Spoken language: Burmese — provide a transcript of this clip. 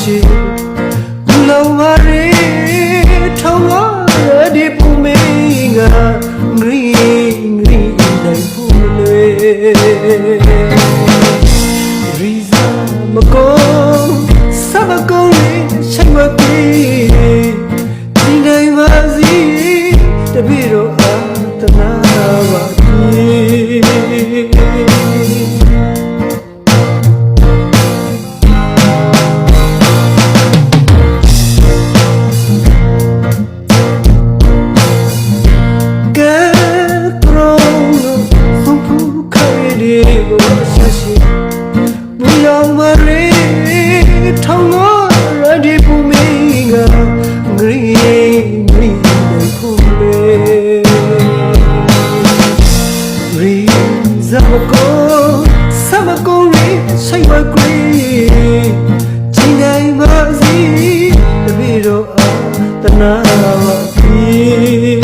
ရှိဘူလုံးမရေထောင်းလာဒီပူမင်းကငရီငရီတိုင်းပူလွေရီဇာမကောစမကောလေးရှိမကီဒီနိုင်ပါစီတပည့်တော်အာတနာပါဒီ ကိုဆက်ရှိဘူယောင်မရေထောင်းတော့ရဒီပူမီငါငရီငရီနေခုလေရီဇမကိုဆမကိုရီဆိုင်ဝကရီချိန်တိုင်းမစီတပည့်တော်အာတနာဝကီ